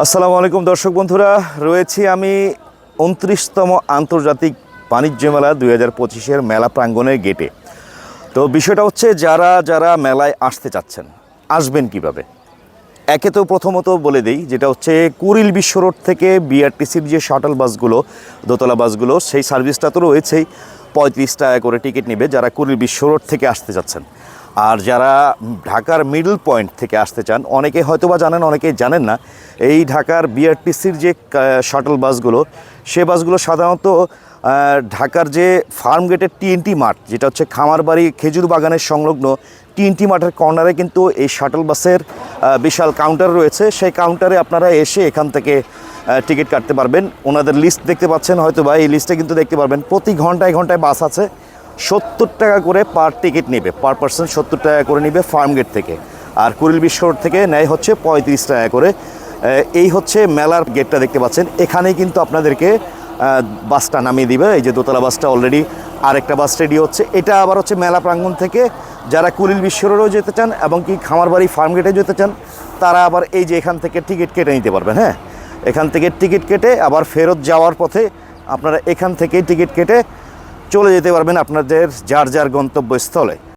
আসসালামু আলাইকুম দর্শক বন্ধুরা, রয়েছি আমি উনত্রিশতম আন্তর্জাতিক বাণিজ্য মেলা দুই হাজার পঁচিশের মেলা প্রাঙ্গণের গেটে। তো বিষয়টা হচ্ছে যারা যারা মেলায় আসতে চাচ্ছেন, আসবেন কীভাবে? একে তো প্রথমত বলে দেই, যেটা হচ্ছে কুরিল বিশ্ব রোড থেকে বিআরটিসির যে শাটল বাসগুলো, দোতলা বাসগুলো, সেই সার্ভিসটা তো রয়েছেই। পঁয়ত্রিশ টাকা করে টিকিট নেবে যারা কুড়িল বিশ্ব রোড থেকে আসতে যাচ্ছেন আর যারা ঢাকার মিডল পয়েন্ট থেকে আসতে চান, অনেকে হয়তো বা জানেন অনেকে জানেন না, এই ঢাকার বিআরটিসির যে শাটল বাসগুলো সে বাসগুলো সাধারণত ঢাকার যে ফার্ম গেটের টিএনটি মাঠ, যেটা হচ্ছে খামারবাড়ি, খেজুর বাগানের সংলগ্ন টিএনটি মাঠের কর্নারে কিন্তু এই শাটল বাসের বিশাল কাউন্টার রয়েছে। সেই কাউন্টারে আপনারা এসে এখান থেকে টিকিট কাটতে পারবেন। ওনাদের লিস্ট দেখতে পাচ্ছেন হয়তো বা এই লিস্টে কিন্তু দেখতে পারবেন। প্রতি ঘন্টায় ঘন্টায় বাস আছে। সত্তর টাকা করে পার টিকিট নেবে। পার পার্সন সত্তর টাকা করে নেবে ফার্ম গেট থেকে। আর কুড়িল বিশ্ব রোড থেকে নেয় হচ্ছে পঁয়ত্রিশ টাকা করে। এই হচ্ছে মেলার গেটটা দেখতে পাচ্ছেন। এখানেই কিন্তু আপনাদেরকে বাসটা নামিয়ে দিবে। এই যে দোতলা বাসটা অলরেডি আরেকটা বাস রেডি হচ্ছে। এটা আবার হচ্ছে মেলা প্রাঙ্গণ থেকে যারা কুলিল বিশ্ব রোডেও যেতে চান এবং কি খামারবাড়ি ফার্ম গেটে যেতে চান, তারা আবার এই যে এখান থেকে টিকিট কেটে নিতে পারবেন হ্যাঁ? এখান থেকে টিকিট কেটে আবার ফেরত যাওয়ার পথে আপনারা এখান থেকে টিকিট কেটে চলে যেতে পারবেন আপনাদের যার যার গন্তব্যস্থলে।